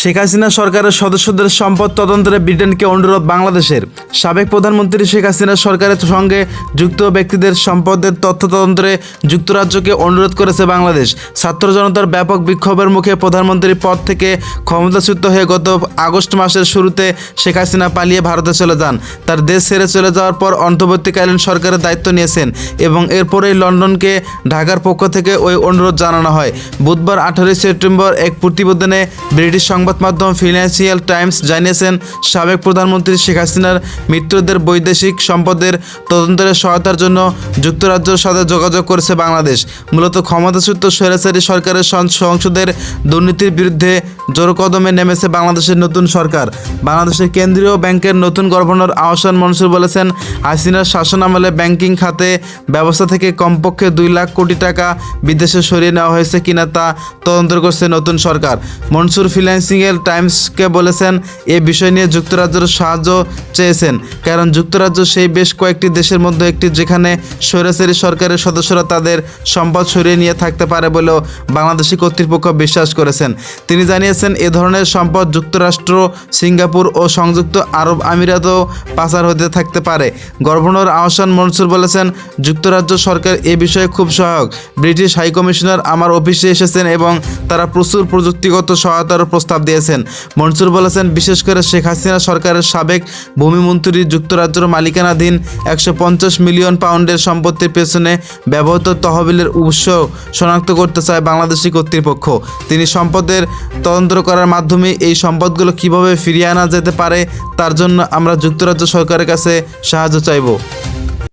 শেখ হাসিনা সরকারের সদস্যদের সম্পদ তদন্তের ব্রিটেনকে অনুরোধ বাংলাদেশের। সাবেক প্রধানমন্ত্রী শেখ হাসিনা সরকারের সঙ্গে যুক্ত ব্যক্তিদের সম্পদের তথ্য তদন্তে যুক্তরাজ্যকে অনুরোধ করেছে বাংলাদেশ। ছাত্র জনতার ব্যাপক বিক্ষোভের মুখে প্রধানমন্ত্রীর পদ থেকে ক্ষমতাচ্যুত হয়ে গত আগস্ট মাসের শুরুতে শেখ হাসিনা পালিয়ে ভারতে চলে যান। তার দেশ ছেড়ে চলে যাওয়ার পর অন্তর্বর্তীকালীন সরকারের দায়িত্ব নিয়েছেন এবং এরপরেই লন্ডনকে ঢাকার পক্ষ থেকে ওই অনুরোধ জানানো হয়। বুধবার আঠারোই সেপ্টেম্বর এক প্রতিবেদনে ব্রিটিশ সংবাদ মাধ্যম ফিনান্সিয়াল টাইমস জানিয়েছেন সাবেক প্রধানমন্ত্রী শেখ হাসিনার মৃত্যুদের বৈদেশিক সম্পদের তদন্তের সহায়তার জন্য যুক্তরাজ্যের সাথে যোগাযোগ করেছে বাংলাদেশ। মূলত ক্ষমতাচ্যুত স্বৈরাচারী সরকারের সংসদের দুর্নীতির বিরুদ্ধে জোর কদমে নেমেছে বাংলাদেশের নতুন সরকার। বাংলাদেশের কেন্দ্রীয় ব্যাংকের নতুন গভর্নর আহসান মনসুর বলেছেন, হাসিনার শাসন আমলে ব্যাংকিং খাতে ব্যবস্থা থেকে কমপক্ষে দুই লাখ কোটি টাকা বিদেশে সরিয়ে নেওয়া হয়েছে কিনা তা তদন্ত করছে নতুন সরকার। মনসুর ফিনান্সিয়াল টাইমসকে বলেছেন, এ বিষয় নিয়ে যুক্তরাজ্যের সাহায্য চেয়েছেন। কারণ যুক্তরাজ্য সেই বেশ কয়েকটি দেশের মধ্যে একটি যেখানে স্বৈরাচারী সরকারের সদস্যরা তাদের সম্পদ সরিয়ে নিয়ে থাকতে পারে বলেও বাংলাদেশি কর্তৃপক্ষ বিশ্বাস করেছেন। তিনি জানিয়েছেন, এ ধরনের সম্পদ যুক্তরাষ্ট্র, সিঙ্গাপুর ও সংযুক্ত আরব আমিরাতও পাচার হতে থাকতে পারে। গভর্নর আহসান মনসুর বলেছেন, যুক্তরাজ্য সরকার এ বিষয়ে খুব সহায়ক। ব্রিটিশ হাইকমিশনার আমার অফিসে এসেছেন এবং তারা প্রচুর প্রযুক্তিগত সহায়তার প্রস্তাব দিয়েছেন। মনসুর বলেছেন, বিশেষ করে শেখ হাসিনা সরকারের সাবেক ভূমিমন্ত্রী, যুক্তরাজ্যের মালিকানাধীন একশো পঞ্চাশ মিলিয়ন পাউন্ডের সম্পত্তির পেছনে ব্যবহৃত তহবিলের উৎস শনাক্ত করতে চায় বাংলাদেশি কর্তৃপক্ষ। তিনি সম্পদের তদন্ত করার মাধ্যমে এই সম্পদগুলো কীভাবে ফিরিয়ে আনা যেতে পারে, তার জন্য আমরা যুক্তরাজ্য সরকারের কাছে সাহায্য চাইব।